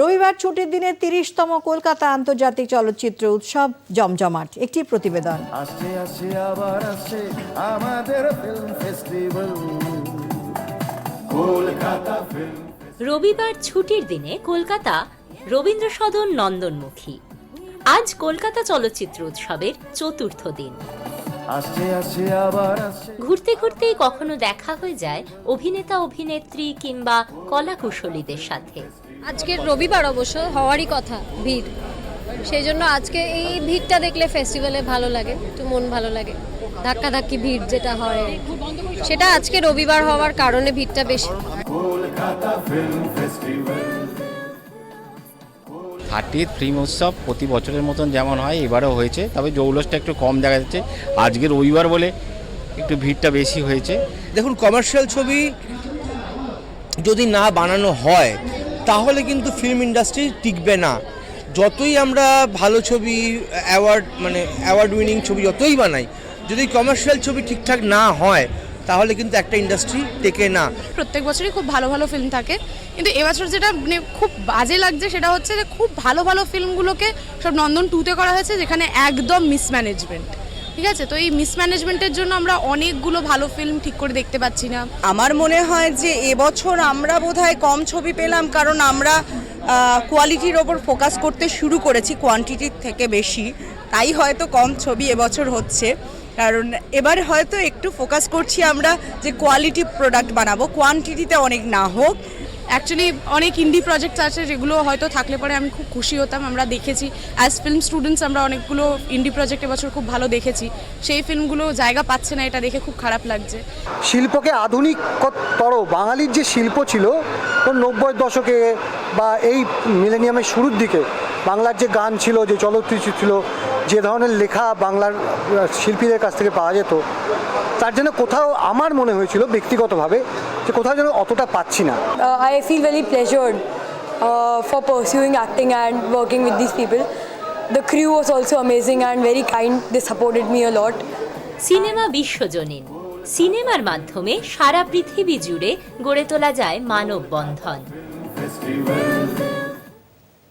রবিবার ছুটির দিনে তিরিশতম কলকাতা আন্তর্জাতিক চলচ্চিত্র উৎসব জমজমাট একটি প্রতিবেদন। আসছে আসছে আবার আসছে আমাদের ফিল্ম ফেস্টিভ্যাল কলকাতা ফিল্ম রবিবার ছুটির দিনে কলকাতা রবীন্দ্র সদন নন্দনমুখী। আজ কলকাতা চলচ্চিত্র উৎসবের চতুর্থ দিন। আসছে আসছে আবার আসছে। ঘুরতে ঘুরতেই কখনো দেখা হয়ে যায় অভিনেতা অভিনেত্রী কিংবা কলাকুশলীদের সাথে। আজকের রবিবার অবশ্য হওয়ারই কথা ভিড়। সেই জন্য আজকে এই ভিড়টা দেখলে ফেস্টিভ্যালে ভালো লাগে একটু মন ভালো লাগে। ধাক্কাধাক্কি ভিড় যেটা হয়। সেটা আজকে রবিবার হওয়ার কারণে ভিড়টা বেশি। Kolkata film festival thirtieth film উৎসব প্রতি বছরের মতন যেমন হয়, এবারও হয়েছে। তবে জৌলসটা একটু কম দেখা যাচ্ছে। আজকের রবিবার বলে একটু ভিড়টা বেশি হয়েছে। দেখুন কমার্শিয়াল ছবি যদি না বানানো হয়, তাহলে কিন্তু ফিল্ম ইন্ডাস্ট্রি টিকবে না। যতই আমরা ভালো ছবি অ্যাওয়ার্ড মানে অ্যাওয়ার্ড উইনিং ছবি যতই বানাই, যদি কমার্শিয়াল ছবি ঠিকঠাক না হয় তাহলে কিন্তু একটা ইন্ডাস্ট্রি টেকে না। প্রত্যেক বছরই খুব ভালো ভালো ফিল্ম থাকে। কিন্তু এবছর যেটা মানে খুব বাজে লাগছে সেটা হচ্ছে যে খুব ভালো ভালো ফিল্মগুলোকে সব নন্দন টুতে করা হয়েছে যেখানে একদম মিসম্যানেজমেন্ট ঠিক আছে? তো এই মিসম্যানেজমেন্টের জন্য আমরা অনেকগুলো ভালো ফিল্ম ঠিক করে দেখতে পাচ্ছি না। আমার মনে হয় যে এবছর আমরা বোধহয় কম ছবি পেলাম কারণ আমরা কোয়ালিটির ওপর ফোকাস করতে শুরু করেছি কোয়ান্টিটির থেকে বেশি। তাই হয়তো কম ছবি এবছর হচ্ছে। কারণ এবার হয়তো একটু ফোকাস করছি আমরা যে কোয়ালিটি প্রোডাক্ট বানাবো কোয়ান্টিটিতে অনেক না হোক। অ্যাকচুয়ালি অনেক ইন্ডি প্রজেক্টস আছে যেগুলো হয়তো থাকলে পরে আমি খুব খুশি হতাম। আমরা দেখেছি অ্যাজ ফিল্ম স্টুডেন্টস আমরা অনেকগুলো ইন্ডি প্রজেক্ট এবছর খুব ভালো দেখেছি। সেই ফিল্মগুলো জায়গা পাচ্ছে না এটা দেখে খুব খারাপ লাগছে। শিল্পকে আধুনিকতর বাঙালির যে শিল্প ছিল নব্বই দশকে বা এই মিলেনিয়ামের শুরুর দিকে বাংলার যে গান ছিল যে চলচ্চিত্র ছিল যে ধরনের লেখা বাংলার শিল্পীদের কাছ থেকে পাওয়া যেত তার জন্য কোথাও আমার মনে হয়েছিল ব্যক্তিগতভাবে যে কোথাও যেন অতটা পাচ্ছি না। I feel very pleasure for pursuing acting and working with this people the crew was also amazing and very kind they supported me lot cinema বিশ্বজনীন। সিনেমার মাধ্যমে সারা পৃথিবী জুড়ে গড়ে তোলা যায় মানব বন্ধন